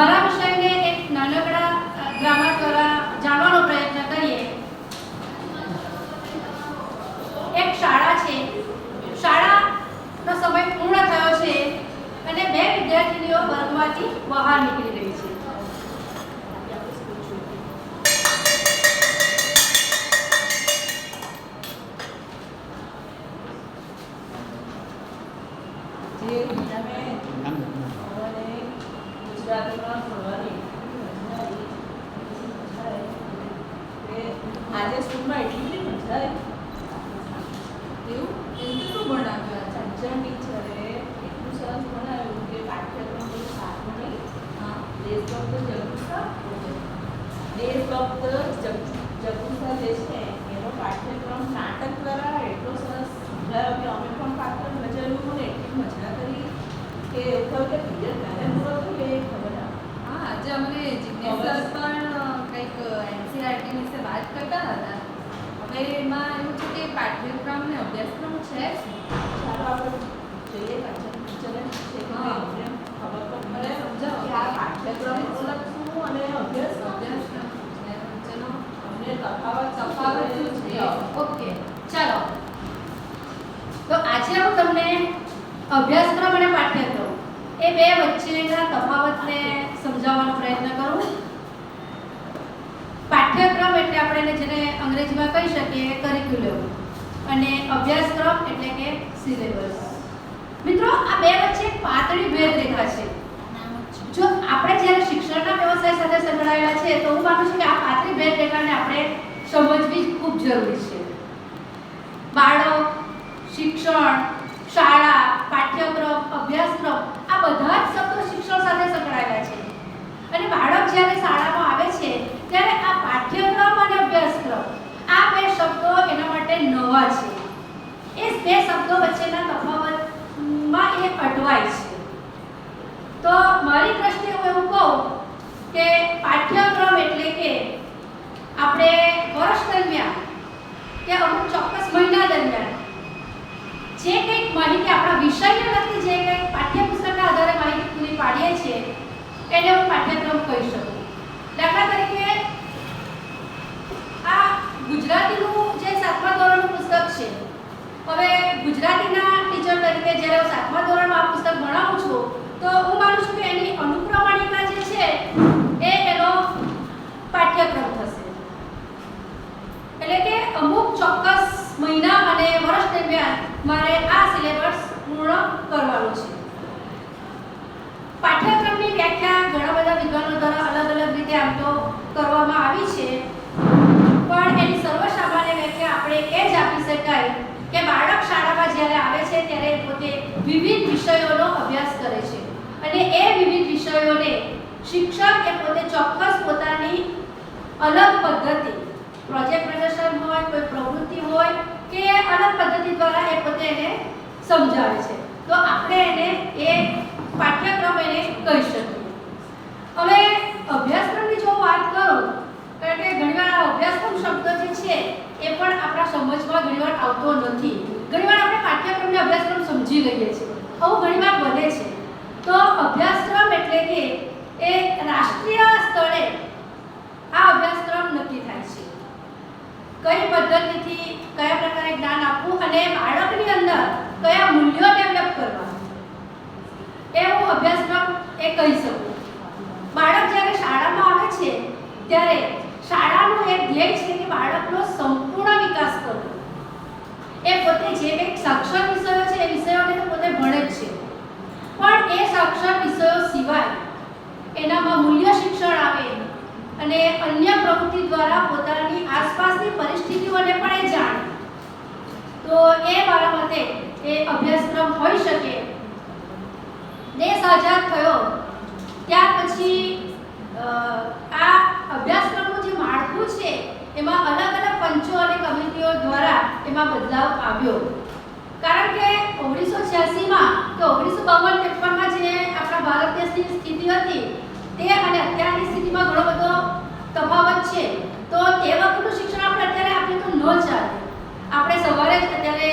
મારા વિષયને એક નાનકડા ગ્રામર દ્વારા જાણવાનો પ્રયત્ન કરીએ. એક શાળા છે. શાળાનો સમય પૂર્ણ થયો છે અને બે વિદ્યાર્થીનીઓ વર્ગમાંથી બહાર નીકળી રહી છે. જે તમે મને ગુજરાતીમાં ભણવાની મજા આવી મજા આવી કે આજે સ્કૂલમાં એટલી બધી મજા આવી. એવું? એવું શું ભણાવ્યું આ ચંચળ ટીચરે એટલું સરસ ભણાવ્યું કે પાઠ્યક્રમ બધું સારું નહીં. હા. દેશભક્ત જગુસા દેશભક્ત જગ જગુસા જે છે એનો પાઠ્યક્રમ નાટક દ્વારા એટલો સરસ સમજાયો કે અમે પણ પાઠ્યક્રમ ભજવ્યું ને એટલી મજા કરી. કે એવું થયું કે પીરિયડ ક્યારે પૂરો થયો એ ખબર ના હા આજે અમને જિજ્ઞેસ સર પણ કંઈક એનસીઆરટી વિશે વાત કરતા હતા હવે એમાં એવું છે કે પાઠ્યક્રમ ને અભ્યાસક્રમ છે જ. ચાલો આપણે જોઈએ કાચન ટીચરે છે કે હા. અમને ખબર તો મને પડે સમજાવો કે આ પાઠ્યક્રમ અલગ શું અને અભ્યાસક્રમ અભ્યાસક્રમ છે. વચ્ચેનો અમને તફાવત તફાવત શું છે? ઓકે ચાલો તો આજે હું તમને અભ્યાસક્રમ અને પાઠ્યક્રમ એ બે વચ્ચેના તફાવતને સમજાવવાનો પ્રયત્ન કરું પાઠ્યક્રમ એટલે આપણે એને જેને અંગ્રેજીમાં કહી શકીએ કરિક્યુલમ અને અભ્યાસક્રમ એટલે કે સિલેબસ મિત્રો, આ બે વચ્ચે પાતળી ભેદ રેખા છે. જો આપણે જ્યારે શિક્ષણના વ્યવસાય સાથે સંકળાયેલા છે તો હું માનું છું કે આ પાતળી ભેદ રેખાને આપણે સમજવી ખૂબ જરૂરી છે. બાળક, શિક્ષણ, શાળા, પાઠ્યક્રમ, અભ્યાસક્રમ, આ બધા જ શબ્દો શિક્ષણ સાથે સંકળાયેલા છે. અને બાળક જ્યારે શાળામાં આવે છે, ત્યારે આ પાઠ્યક્રમ અને અભ્યાસક્રમ આ બે શબ્દો એના માટે નવા છે. એ બે શબ્દો વચ્ચેના તફાવતમાં એ અટવાય છે. તો મારી દ્રષ્ટિએ હું એવું કહું કે પાઠ્યક્રમ એટલે કે આપણે વર્ષ દરમિયાન કે અમુક ચોક્કસ મહિના દરમિયાન જે કંઈક માહિતી આપણા વિષયને લગતી જે કંઈક પાઠ્યપુસ્તકના આધારે માહિતી પૂરી પાડીએ છીએ, એને હું પાઠ્યક્રમ કહી શકું. દાખલા તરીકે ગુજરાતીનું જે સાતમા ધોરણનું પુસ્તક છે, હવે ગુજરાતીના ટીચર તરીકે જ્યારે હું સાતમા ધોરણમાં આ પુસ્તક ભણાવું છું, તો હું માનું છું કે એની અનુક્રમણિકા જે છે એ એનો પાઠ્યક્રમ થશે એટલે કે અમુક ચોક્કસ મહિના અને વર્ષ દરમિયાન મારે આ સિલેબસ પૂર્ણ કરવાનું છે પાઠ્યક્રમની વ્યાખ્યા ઘણા બધા વિદ્વાનો દ્વારા અલગ અલગ રીતે આમ તો કરવામાં આવી છે પણ એની સર્વસામાન્ય વ્યાખ્યા આપણે એ જ આપી શકાય કે બાળક શાળામાં જ્યારે આવે છે ત્યારે એ પોતે વિવિધ વિષયોનો અભ્યાસ કરે છે. અને એ વિવિધ વિષયોને શિક્ષક એ પોતે ચોક્કસ પોતાની અલગ પદ્ધતિ પ્રોજેક્ટ પ્રદર્શન હોય, કોઈ પ્રવૃત્તિ હોય, કે અલગ પદ્ધતિ દ્વારા એ પોતે એને સમજાવે છે. તો આપણે એને એ પાઠ્યક્રમ એને કહી શકીએ. હવે અભ્યાસક્રમની જો વાત કરું, કારણ કે ઘણીવાર અભ્યાસક્રમ શબ્દ જે છે, એ પણ આપણા સમજમાં ઘણીવાર આવતો નથી. ઘણીવાર આપણે પાઠ્યક્રમને અભ્યાસક્રમ સમજી લઈએ છીએ. આવું ઘણીવાર બને છે. તો અભ્યાસક્રમ એટલે કે એ રાષ્ટ્રીય સ્તરે આ અભ્યાસક્રમ નક્કી થાય છે. કઈ પદ્ધતિથી કયા પ્રકારે જ્ઞાન આપવું અને બાળકની અંદર કયા મૂલ્યો ડેવલપ કરવા એ હું અભ્યાસક્રમ એ કહી શકું. બાળક જ્યારે શાળામાં આવે છે, ત્યારે શાળાનું એક ધ્યેય છે કે બાળકનો સંપૂર્ણ વિકાસ કરવો. એ પોતે જે કંઈક સાક્ષર વિષયો છે, એ વિષયોને છે. પણ એ સાક્ષર વિષયો સિવાય એનામાં મૂલ્ય શિક્ષણ આવે અને અન્ય પ્રવૃત્તિ દ્વારા પોતાની આસપાસની પરિસ્થિતિઓને પણ એ જાણે. તો એ મારા મતે એ અભ્યાસક્રમ હોઈ શકે. દેશ આઝાદ થયો ત્યાર પછી આ અભ્યાસક્રમનું જે માળખું છે એમાં અલગ અલગ પંચો અને કમિટીઓ દ્વારા એમાં બદલાવ આવ્યો કારણ કે ઓગણીસો છ્યાસીમાં કે ઓગણીસો બાવન ત્રેપનમાં જે આપણા ભારત દેશની સ્થિતિ હતી તે અને અત્યારની સ્થિતિમાં ઘણો બધો તફાવત છે તો તે વખતનું શિક્ષણ આપણે અત્યારે આપીએ તો ન ચાલે આપણે સવારે જ અત્યારે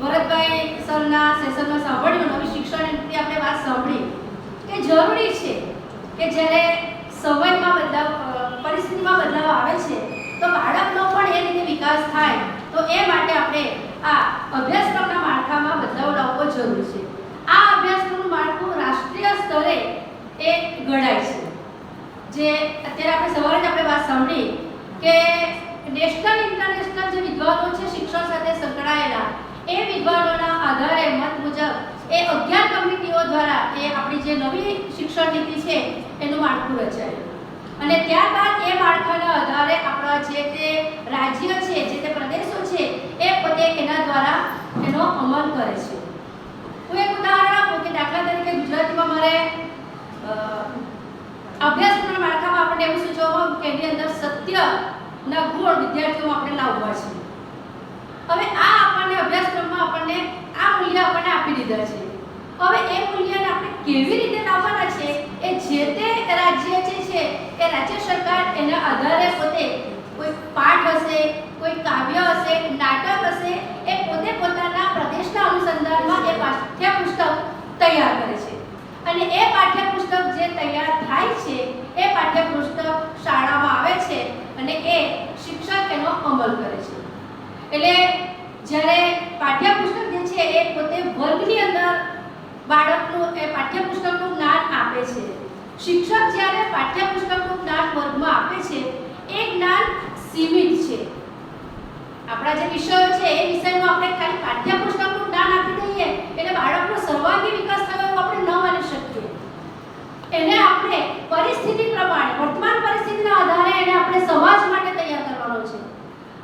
ભરતભાઈ સરના સેશનમાં સાંભળ્યું નવી શિક્ષણ નીતિ આપણે વાત સાંભળી કે એ જરૂરી છે કે જ્યારે સમયમાં બદલાવ અ, પરિસ્થિતિમાં બદલાવ આવે છે તો બાળકનો પણ એ રીતે વિકાસ થાય તો એ માટે આપણે આ અભ્યાસક્રમના માળખામાં બદલાવ લાવવો જરૂરી છે. આ અભ્યાસક્રમનું માળખું રાષ્ટ્રીય સ્તરે એ ઘડાય છે. જે અત્યારે આપણે સવારે જ આપણે વાત સાંભળી કે નેશનલ ઇન્ટરનેશનલ જે વિદ્વાનો છે શિક્ષણ સાથે સંકળાયેલા, એ વિદ્વાનોના આધારે મત મુજબ એ અગિયાર કમિટીઓ દ્વારા એ આપણી જે નવી શિક્ષણ નીતિ છે એનું માળખું રચાયું. અને ત્યારબાદ એ માળખાના આધારે આપણા જે તે રાજ્ય છે, જે તે પ્રદેશો છે, એ પોતે એના દ્વારા એનો અમલ કરે છે. ઉદાહરણ આપો કે દાખલા તરીકે ગુજરાતીમાં મારે અભ્યાસક્રમ માળખામાં આપણને એવું સૂચવવામાં કે એની અંદર સત્યના ગુણ વિદ્યાર્થીઓમાં આપણે લાવવા છે હવે આ આપણને અભ્યાસક્રમમાં આપણને આ મૂલ્ય આપણને આપી દીધા છે. હવે એ મૂલ્યને આપણે કેવી રીતે લાવવાના છે? એ જે તે રાજ્ય જે છે, એ રાજ્ય સરકાર એના આધારે પોતે કોઈ પાઠ હશે, કોઈ કાવ્ય હશે, નાટક હશે, એ પોતે પોતાના પ્રદેશના અનુસંધાનમાં એ પાઠ્યપુસ્તક તૈયાર કરે છે. અને એ પાઠ્યપુસ્તક જે તૈયાર થાય છે, એ પાઠ્યપુસ્તક શાળામાં આવે છે અને એ શિક્ષક એનો અમલ કરે છે. એટલે જ્યારે પાઠ્યપુસ્તક જે છે, એ પોતે વર્ગની અંદર બાળકનું એ પાઠ્યપુસ્તકનું જ્ઞાન આપે છે. શિક્ષક જ્યારે પાઠ્યપુસ્તકનું જ્ઞાન વર્ગમાં આપે છે, એ જ્ઞાન સીમિત છે. આપણા જે વિષયો છે, એ વિષયમાં આપણે ખાલી પાઠ્યપુસ્તકનું જ્ઞાન આપી દઈએ, એટલે બાળકનો સર્વાંગી વિકાસ થયો એવું આપણે ન માની શકીએ. એને આપણે પરિસ્થિતિ પ્રમાણે, વર્તમાન પરિસ્થિતિના આધારે એને આપણે સમાજ માટે તૈયાર કરવાનો છે.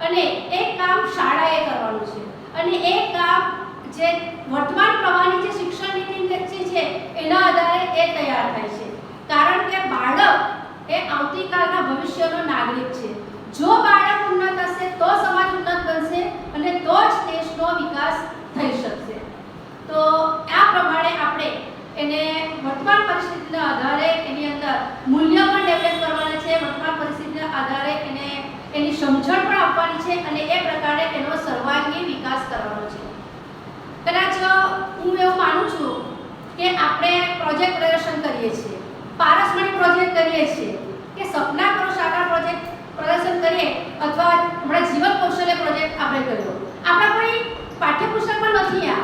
અને એ કામ શાળાએ કરવાનું છે. અને એ કામ જે વર્તમાન પ્રવાહની જે શિક્ષણ નીતિ છે, એના આધારે એ તૈયાર થાય છે. કારણ કે બાળક એ આવતીકાલના ભવિષ્યનો નાગરિક છે. જો બાળક ઉન્નત હશે, તો સમાજ ઉન્નત બનશે અને તો જ દેશનો વિકાસ થઈ શકશે. તો આ પ્રમાણે આપણે એને વર્તમાન પરિસ્થિતિના આધારે એની અંદર મૂલ્ય પણ ડેવલપ કરવાના છે, વર્તમાન પરિસ્થિતિના આધારે એને એની સમજણ પણ આપવાની છે અને એ પ્રકારે એનો સર્વાંગી વિકાસ કરવાનો છે. કદાચ હું એવું માનું છું કે આપણે પ્રોજેક્ટ પ્રદર્શન કરીએ છીએ, પારસમણી પ્રોજેક્ટ કરીએ છીએ કે સપના કરો સાકાર પ્રોજેક્ટ પ્રદર્શન કરીએ અથવા હમણાં જીવન કૌશલ્ય પ્રોજેક્ટ આપણે કર્યો આપણા કોઈ પાઠ્યપુસ્તકમાં નથી આ.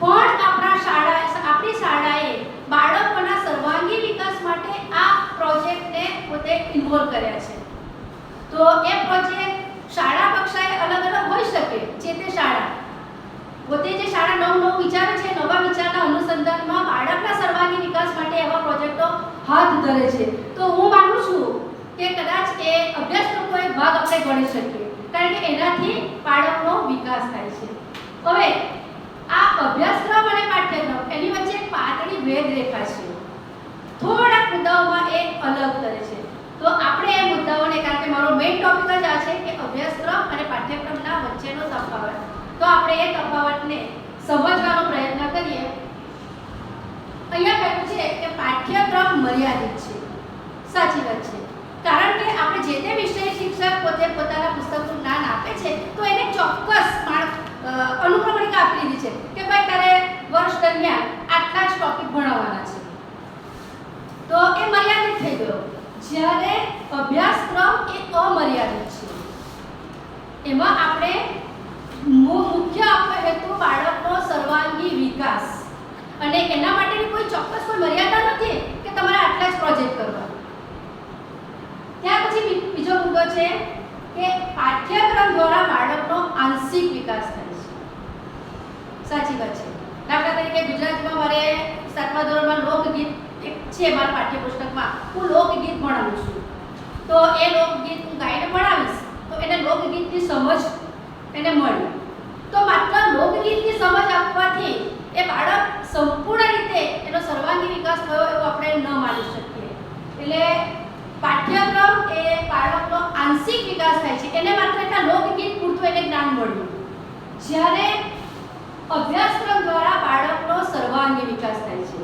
પણ આપણા શાળા આપણી શાળાએ બાળકોના સર્વાંગી વિકાસ માટે આ પ્રોજેક્ટને પોતે ઇન્વોલ્વ કર્યા છે. તો એ પ્રોજેક્ટ શાળા કક્ષાએ અલગ અલગ હોઈ શકે જે તે શાળા. પોતે જે શાળા નવ નવ વિચારે છે, નવા વિચારના અનુસંધાનમાં બાળકના સર્વાંગી વિકાસ માટે એવા પ્રોજેક્ટો હાથ ધરે છે. તો હું માનું છું કે કદાચ એ અભ્યાસક્રમનો એક ભાગ આપણે ગણી શકીએ. કારણ કે એનાથી બાળકનો વિકાસ થાય છે. હવે, આ અભ્યાસક્રમ અને પાઠ્યક્રમ એની વચ્ચે એક પાતળી ભેદ રેખા છે. થોડાક મુદ્દાઓમાં એ અલગ કરે છે. તો આપણે એ મુદ્દાઓને, કારણ કે મારો મેઇન ટોપિક જ આ છે કે અભ્યાસક્રમ અને પાઠ્યક્રમના વચ્ચેનો તફાવત. તો આપણે એ તફાવતને સમજવાનો પ્રયત્ન કરીએ. અહીંયા કહ્યું છે કે પાઠ્યક્રમ મર્યાદિત છે. સાચી વાત છે. આપણે જે તે વિષય શિક્ષક પોતે પોતાના પુસ્તકનું જ્ઞાન આપે છે, તો એને ચોક્કસ અનુક્રમણિકા આપી દીધી છે કે ભાઈ તારે વર્ષ દરમિયાન આટલા જ ટોપિક ભણાવવાના છે. તો એ મર્યાદિત થઈ ગયો. જ્યારે અભ્યાસક્રમ એ અમર્યાદિત છે. એમાં આપણે મુખ્ય આપણો હેતુ બાળકનો સર્વાંગી વિકાસ. અને એના માટેની કોઈ ચોક્કસ કોઈ મર્યાદા નથી કે તમારે આટલા જ પ્રોજેક્ટ કરવા. ત્યાર પછી બીજો મુદ્દો છે કે પાઠ્યક્રમ દ્વારા બાળકનો આંશિક વિકાસ થાય છે. સાચી વાત છે. દાખલા તરીકે ગુજરાતમાં મારે સાતમા ધોરણમાં લોકગીત એક છે મારા પાઠ્યપુસ્તકમાં. હું લોકગીત ભણાવું છું. તો એ લોકગીત હું ગાઈને ભણાવીશ, તો એને લોકગીતની સમજ એને મળી. તો માત્ર લોકગીતની સમજ આપવાથી એ બાળક સંપૂર્ણ રીતે એનો સર્વાંગી વિકાસ થયો એવું આપણે ન માની શકીએ. એટલે પાઠ્યક્રમ એ બાળકનો આંશિક વિકાસ થાય છે. એને માત્ર એટલા લોકગીત પૂરતું એને જ્ઞાન મળ્યું. જ્યારે અભ્યાસક્રમ દ્વારા બાળકનો સર્વાંગી વિકાસ થાય છે.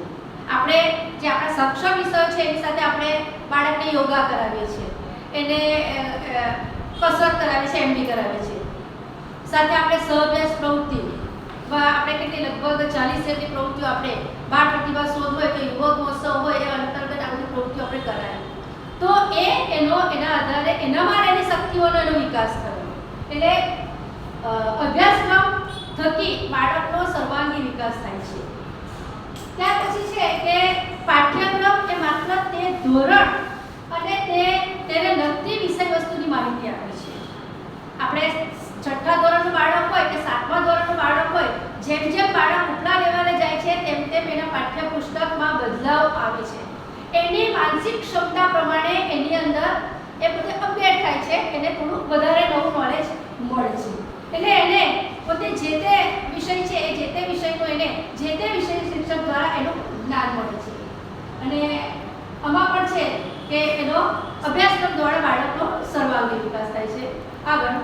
આપણે જે આપણા સક્ષમ વિષયો છે, એની સાથે આપણે બાળકને યોગા કરાવીએ છીએ. એને કસરત કરાવે કરાવીએ છીએ એમડી કરાવીએ છીએ સાથે આપણે સહભ્યાસ પ્રવૃત્તિ આપણે કેટલી લગભગ ચાલીસ જેટલી પ્રવૃત્તિઓ આપણે બાળ પ્રતિભા શોધ હોય, તો યુવક મહોત્સવ હોય એ અંતર્ગત આ બધી પ્રવૃત્તિઓ આપણે કરાય તો એ એનો એના આધારે એનામાં રહેલી શક્તિઓનો એનો વિકાસ થયો. એટલે અભ્યાસક્રમ થકી બાળકનો સર્વાંગી વિકાસ થાય છે. ત્યાર પછી છે કે પાઠ્યક્રમ એ માત્ર તે ધોરણ અને તે તેને લગતી વિષય વસ્તુની માહિતી આપે છે. આપણે છઠ્ઠા ધોરણનું બાળક હોય કે સાતમા ધોરણનું બાળક હોય, જેમ જેમ બાળક ઉપલા લેવાને જાય છે, તેમ તેમ એના પાઠ્યપુસ્તકમાં બદલાવ આવે માનસિક ક્ષમતા પ્રમાણે એની અંદર એ પોતે અપડેટ થાય છે, એને થોડું વધારે નવું નોલેજ મળે છે. એટલે એને પોતે જે તે વિષય છે, એ જે તે વિષયનું એને જે તે વિષય શિક્ષક દ્વારા એનું જ્ઞાન મળે છે. અને આમાં પણ છે કે એનો અભ્યાસક્રમ દ્વારા બાળકનો સર્વાંગી વિકાસ થાય છે. આગળ.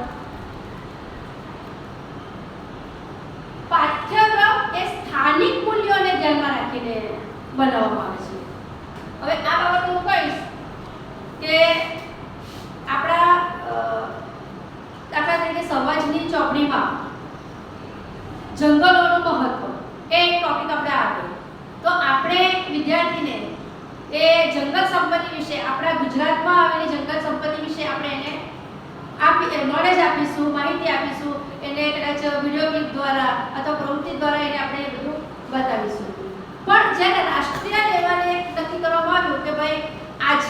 પાઠ્યક્રમ એ સ્થાનિક મૂલ્યોને ધ્યાનમાં રાખીને બનાવવામાં આવે છે. હવે આ બાબતે હું કહીશ કે આપણા દાખલા તરીકે સમાજની ચોપડીમાં જંગલોનું મહત્વ એ એક ટોપિક આપણે આવે તો આપણે વિદ્યાર્થીને એ જંગલ સંપત્તિ વિશે, આપણા ગુજરાતમાં આવેલી જંગલ સંપત્તિ વિશે આપણે એને આપી નોલેજ આપીશું, માહિતી આપીશું, એને કદાચ વીડિયો ક્લિપ દ્વારા અથવા પ્રવૃત્તિ દ્વારા એને આપણે બધું બતાવીશું. પણ જ્યારે રાષ્ટ્રીય લેવલે નક્કી કરવામાં આવ્યું કે ભાઈ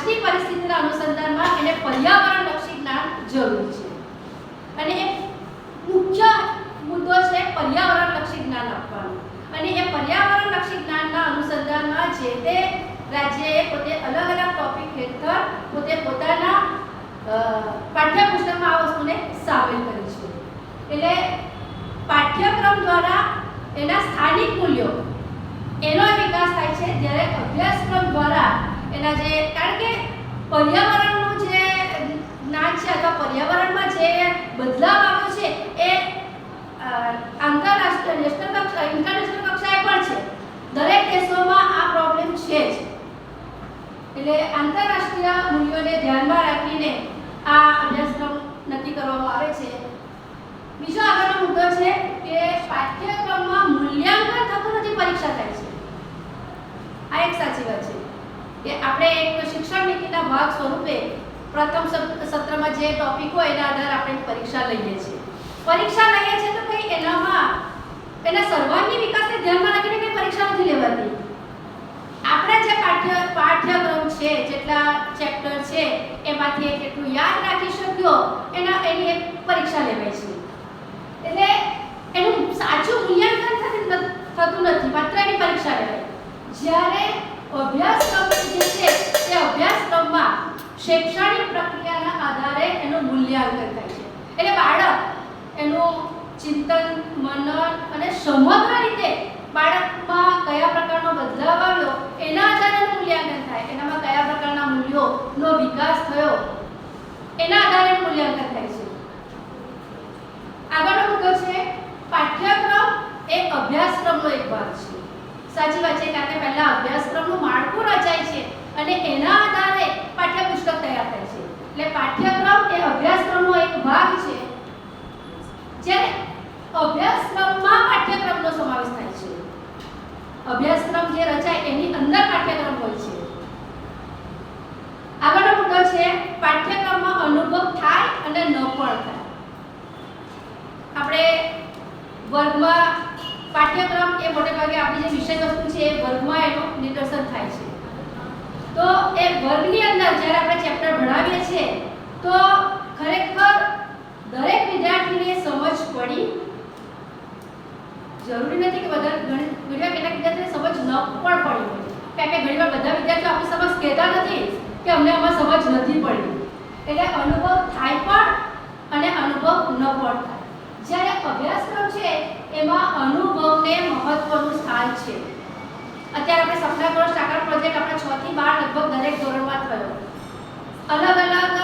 આજની પરિસ્થિતિના અનુસંધાનમાં એને પર્યાવરણ લક્ષી જ્ઞાન જરૂરી છે. અને એ મુખ્ય મુદ્દો છે પર્યાવરણલક્ષી જ્ઞાન આપવાનું. અને એ પર્યાવરણ લક્ષી જ્ઞાનના અનુસંધાનમાં જે તે રાજ્યએ પોતે અલગ અલગ ટોપિક હેઠળ પોતે પોતાના પાઠ્યપુસ્તકમાં આ વસ્તુને સામેલ કરી છે. એટલે પાઠ્યક્રમ દ્વારા એના સ્થાનિક મૂલ્યો, એનો વિકાસ થાય છે. જ્યારે અભ્યાસક્રમ દ્વારા એના જે, કારણ કે પર્યાવરણનું જે જ્ઞાન છે અથવા પર્યાવરણમાં જે બદલાવ આવ્યો છે એ આંતરરાષ્ટ્રીય, નેશનલ કક્ષા, ઇન્ટરનેશનલ કક્ષાએ પણ છે. દરેક દેશોમાં આ પ્રોબ્લેમ છે જ. એટલે આંતરરાષ્ટ્રીય મૂલ્યોને ધ્યાનમાં રાખીને આ અભ્યાસક્રમ નક્કી કરવામાં આવે છે. બીજો આગળનો મુદ્દો છે કે પાઠ્યક્રમમાં મૂલ્યાંકન થતું નથી, પરીક્ષા થાય છે. આ એક સાચી વાત છે. કે આપણે એક શિક્ષણ નીતિના ભાગ સ્વરૂપે પ્રથમ સત્રમાં જે ટોપિક હોય એના આધારે આપણે પરીક્ષા લઈએ છીએ. પરીક્ષા લઈએ છીએ તો કંઈ એનામાં, એના સર્વાંગી વિકાસને ધ્યાનમાં રાખીને કંઈ પરીક્ષા નથી લેવાતી. આપણે જે પાઠ્ય, પાઠ્યક્રમ છે, જેટલા ચેપ્ટર છે, એમાંથી કેટલું યાદ રાખી શક્યો, એના, એની એક પરીક્ષા લેવાય છે એટલે એનું સાચું મૂલ્યાંકન થતું ન- થતું નથી માત્ર એની પરીક્ષા લેવાય જ્યારે અભ્યાસક્રમ જે છે તે અભ્યાસક્રમમાં શૈક્ષણિક પ્રક્રિયાના આધારે એનું મૂલ્યાંકન થાય છે. એટલે બાળક એનું ચિંતન, મનન અને સમગ્ર રીતે બાળકમાં કયા પ્રકારનો બદલાવ આવ્યો, એના આધારે મૂલ્યાંકન થાય. એનામાં કયા પ્રકારના મૂલ્યોનો વિકાસ થયો, એના આધારે મૂલ્યાંકન થાય છે. આગળનો મુદ્દો છે, પાઠ્યક્રમ એ અભ્યાસક્રમનો એક ભાગ છે. સાચી વાત છે, કારણ કે પહેલા અભ્યાસક્રમનું માળખું રચાય છે. અને એના આધારે પાઠ્યપુસ્તક તૈયાર થાય છે. એટલે પાઠ્યક્રમ એ અભ્યાસક્રમનો એક ભાગ છે જ્યારે અભ્યાસક્રમમાં પાઠ્યક્રમનો સમાવેશ થાય છે. અભ્યાસક્રમ જે રચાય એની અંદર પાઠ્યક્રમ હોય છે. આગળનો મુદ્દો છે, પાઠ્યક્રમમાં અનુભવ થાય અને ન પણ થાય. આપણે વર્ગમાં પાઠ્યક્રમ એ મોટે ભાગે આપણી જે વિષય વસ્તુ છે એ વર્ગમાં એનું નિદર્શન થાય છે. તો એ વર્ગની અંદર જ્યારે આપણે ચેપ્ટર ભણાવીએ છીએ, તો ખરેખર દરેક વિદ્યાર્થીને સમજ પડી. જરૂરી નથી કે બધા ઘણી કેટલાક વિદ્યાર્થીને સમજ ન પણ પડી હોય. કારણ કે ઘણીવાર બધા વિદ્યાર્થીઓ આપણી સમજ કહેતા નથી કે અમને આમાં સમજ નથી પડી. એટલે અનુભવ થાય પણ અને અનુભવ ન પણ થાય. જ્યારે અભ્યાસક્રમ છે, એમાં અનુભવને મહત્વનું સ્થાન છે. અત્યારે આપણે સપના કરો સાકાર પ્રોજેક્ટ આપણે 6 થી 12 લગભગ દરેક ધોરણમાં થયો. અલગ અલગ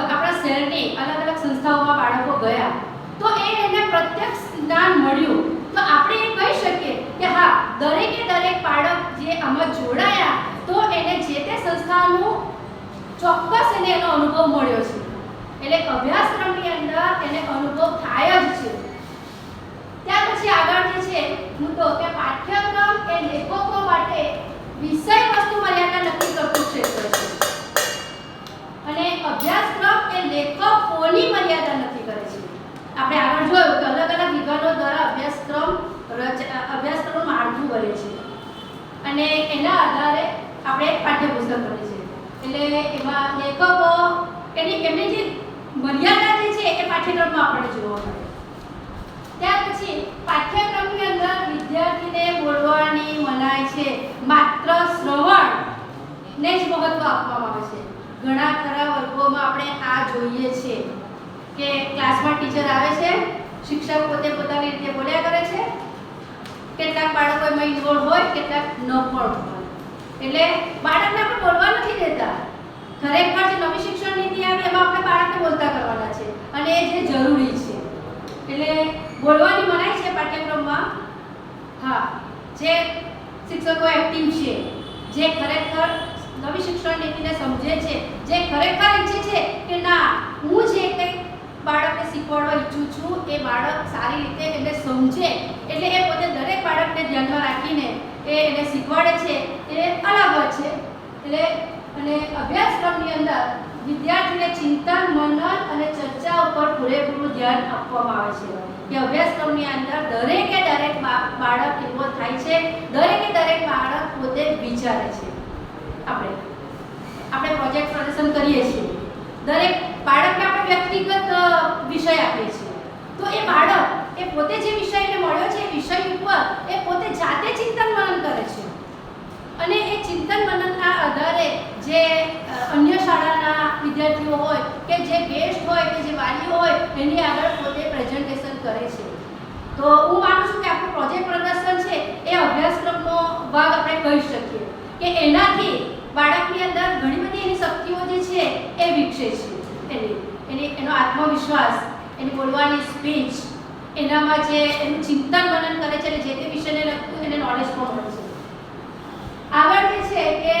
આપણા શહેરની અલગ અલગ સંસ્થાઓમાં બાળકો ગયા. તો એ એને પ્રત્યક્ષ જ્ઞાન મળ્યું. તો આપણે એ કહી શકીએ કે હા, દરેકે દરેક બાળક જે આમાં જોડાયા, તો એને જે તે સંસ્થાનું ચોક્કસ એને એનો અનુભવ મળ્યો છે. એટલે અભ્યાસક્રમની અંદર એને અનુભવ થાય જ છે. પછી આગળ જે છે મુદ્દો કે પાઠ્યક્રમ એ લેખકો માટે વિષય વસ્તુ મર્યાદા નક્કી કરતું ક્ષેત્ર છે. અને અભ્યાસક્રમ એ લેખકોની મર્યાદા નક્કી કરે છે. આપણે આગળ જોયું કે અલગ અલગ વિભાગો દ્વારા અભ્યાસક્રમ રચ, અભ્યાસક્રમનું માળખું બને છે. અને એના આધારે આપણે પાઠ્યપુસ્તક બને છે. એટલે એમાં લેખકો, એની, એમની જે મર્યાદા જે છે, એ પાઠ્યક્રમમાં આપણે જોવા મળે. ત્યાર પછી પાઠ્યક્રમની અંદર વિદ્યાર્થીને બોલવાની મનાય છે. માત્ર શ્રવણ ને જ મહત્વ આપવામાં આવે છે. ઘણા ખરા વર્ગોમાં આપણે આ જોઈએ છે કે ક્લાસમાં ટીચર આવે છે, શિક્ષક પોતે પોતાની રીતે બોલ્યા કરે છે. કેટલાક બાળકો એમાં ઇન્વોલ્વ હોય, કેટલાક ન પણ હોય. એટલે બાળકને આપણે બોલવા નથી દેતા. ખરેખર જે નવી શિક્ષણ નીતિ આવે, એમાં આપણે બાળકને બોલતા કરવાના છે અને એ જે જરૂરી છે એટલે બોલવાની મનાઈ છે પાઠ્યક્રમમાં હા જે શિક્ષકો એક્ટિવ છે, જે ખરેખર નવી શિક્ષણ નીતિને સમજે છે, જે ખરેખર ઈચ્છે છે કે ના, હું જે કંઈક બાળકને શીખવાડવા ઈચ્છું છું, એ બાળક સારી રીતે એને સમજે. એટલે એ પોતે દરેક બાળકને ધ્યાનમાં રાખીને એ એને શીખવાડે છે, એ અલગ હોય છે. એટલે અને અભ્યાસક્રમની અંદર વિદ્યાર્થીને ચિંતન મનન અને ચર્ચા ઉપર પૂરેપૂરું ધ્યાન આપવામાં આવે છે. કે અભ્યાસક્રમની અંદર દરેકે દરેક બાળક એવો થાય છે, દરેક પોતે વિચારે છે. આપણે. આપણે પ્રોજેક્ટ પ્રદર્શન કરીએ છીએ. દરેક બાળકને આપણે વ્યક્તિગત વિષય આપીએ છીએ. તો એ બાળક એ પોતે જે વિષયને મળ્યો છે, એ વિષય ઉપર એ પોતે જાતે ચિંતન મનન કરે છે. અને એ ચિંતન મનનના આધારે જે અન્ય શાળાના વિદ્યાર્થીઓ હોય કે જે ગેસ્ટ હોય કે જે વાલીઓ હોય, એની આગળ પોતે પ્રેઝન્ટેશન કરે છે. તો હું માનું છું કે આપણું પ્રોજેક્ટ પ્રદર્શન છે એ અભ્યાસક્રમનો ભાગ આપણે કહી શકીએ કે એનાથી બાળકની અંદર ઘણી બધી એની શક્તિઓ જે છે એ વિકસે છે. એની એની, એનો આત્મવિશ્વાસ, એની બોલવાની સ્પીચ એનામાં જે એનું ચિંતન મનન કરે છે અને જે તે વિષયને લગતું એને નોલેજ પણ મળે છે. આગળ જે છે કે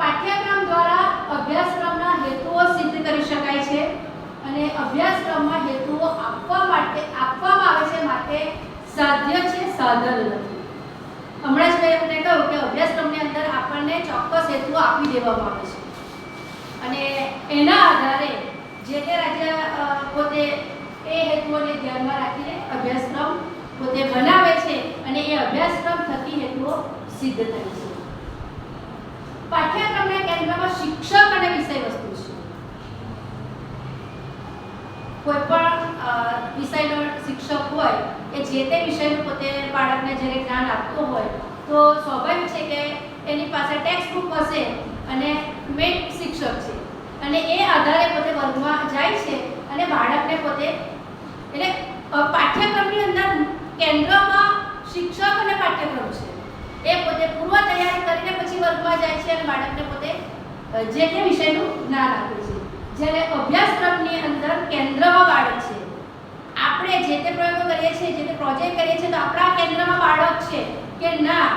પાઠ્યક્રમ દ્વારા અભ્યાસક્રમના હેતુઓ સિદ્ધ કરી શકાય છે. અને અભ્યાસક્રમમાં હેતુઓ આપવા માટે આપવામાં આવે છે માટે સાધ્ય છે સાધન નથી. હમણાં જ મેં એમને કહ્યું કે અભ્યાસક્રમની અંદર આપણને ચોક્કસ હેતુઓ આપી દેવામાં આવે છે. અને એના આધારે જે તે રાજ્ય પોતે એ હેતુઓને ધ્યાનમાં રાખીને અભ્યાસક્રમ પોતે બનાવે છે અને એ અભ્યાસક્રમ થકી હેતુઓ સિદ્ધ થાય છે. પાઠ્યક્રમના કેન્દ્રમાં શિક્ષક અને વિષય વસ્તુ છે. કોઈ પણ વિષયનો શિક્ષક હોય કે જે તે વિષયનું પોતે બાળકને જ્યારે જ્ઞાન આપતો હોય, તો સ્વાભાવિક છે કે એની પાસે ટેક્સ્ટ બુક હશે અને મેઇન શિક્ષક છે. અને એ આધારે પોતે વર્ગમાં જાય છે અને બાળકને પોતે એટલે પાઠ્યક્રમની અંદર કેન્દ્રમાં શિક્ષક અને પાઠ્યક્રમ છે. એ પોતે પૂર્વ તૈયારી કરીને પછી વર્ગમાં જાય છે અને બાળકને પોતે જે તે વિષયનું જ્ઞાન આપે છે. જ્યારે અભ્યાસક્રમની અંદર કેન્દ્રમાં બાળક છે. આપણે જે તે પ્રયોગો કરીએ છીએ, જે તે પ્રોજેક્ટ કરીએ છીએ, તો આપણા કેન્દ્રમાં બાળક છે કે ના?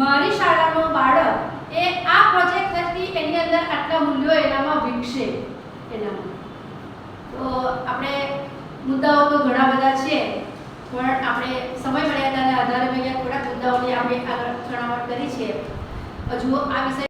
મારી શાળાનો બાળક એ આ પ્રોજેક્ટ કરતી એની અંદર આટલા મૂલ્યો એનામાં વિકસે એનામાં. તો આપણે મુદ્દાઓ તો ઘણા બધા છે, પણ આપણે સમય મર્યાદાના આધારે મેં થોડાક મુદ્દાઓની આપણે આગળ છણાવટ કરી છે. હજુ આ વિષય